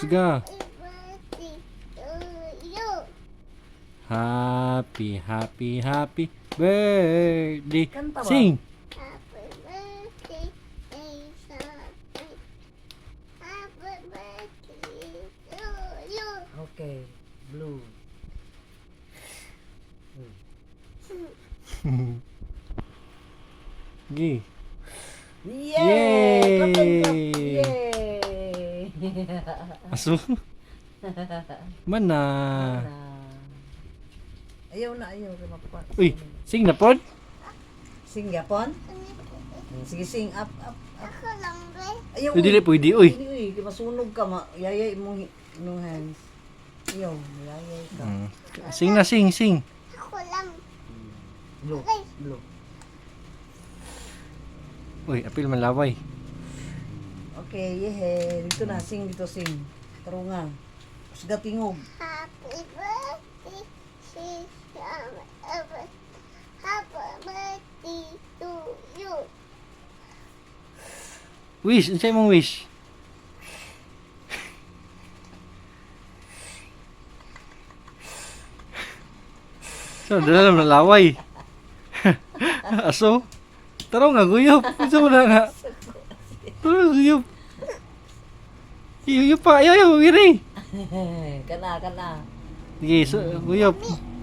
Siga. birthday to you. Happy, happy, happy birthday. Kanta ba? Sing. Happy birthday, Elizabeth. Happy birthday to you. Okay. Blue. Gi. Yay! Yay! Clap, clap, clap. Yay! Aso. Mana. Na. Ayaw na, ayaw. Mapat. Uy, sing na pod. Sing yapon? Sige, sing. Up, up, up. Ako lang ba? Ayaw. Uy, dili pwede, uy. Uy, masunog ka. Ma yayay mo no hands. Ayaw. Yayay ka. Mm. Sing na, sing, sing. Ako lang. Blue. Blue. Uy, apil man laway. Okay, yehe. Dito na, sing dito, sing. Tarungan. Kusga tingog. Happy birthday, Elizabeth. Happy birthday to you. Wish, unsay mong wish? So, dala naman laway. Aso. Taro nga, guyop. Isa mo na nga. Taro, guyop. Iyo pa, ayaw, ayaw, wiri. kana, kana. Sige, so, guyop.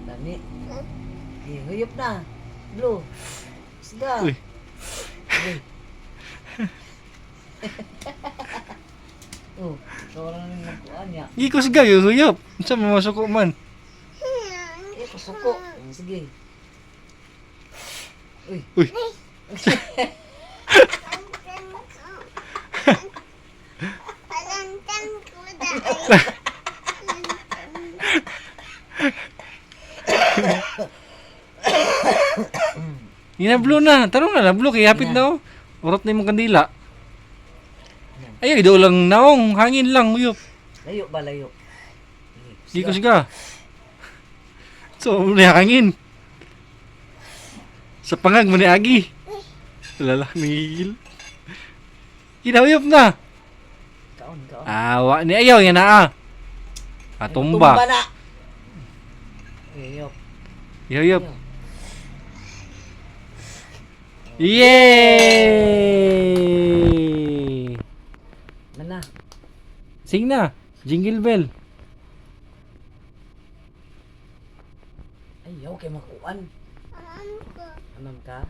Dami. Eh, huyop na. Blue. Siga. Uy. Oh, so wala nang magkuhan niya. Sige ko sigaw, yung guyop. Sa mga masuko man. Eh, pasuko. Sige. Uy. Uy. Palantan ko Yun na, blue na. Na, blue. Kaya hapit na, oh. Urot na yung kandila. Ayaw, ido lang naong. Hangin lang, guyop. Layo ba, layo? Sige ko siga. So, muna hangin. Sa pangag mo ni Agi. Lala, nihil. Kinahuyop na. Kaon, kaon. Awa ni ayaw yan na ah. Atumba. Tumba na. Uyop. Yuyop. Yay! Mana? Sing na. Jingle bell. Ayaw kay makuan. Anam ka?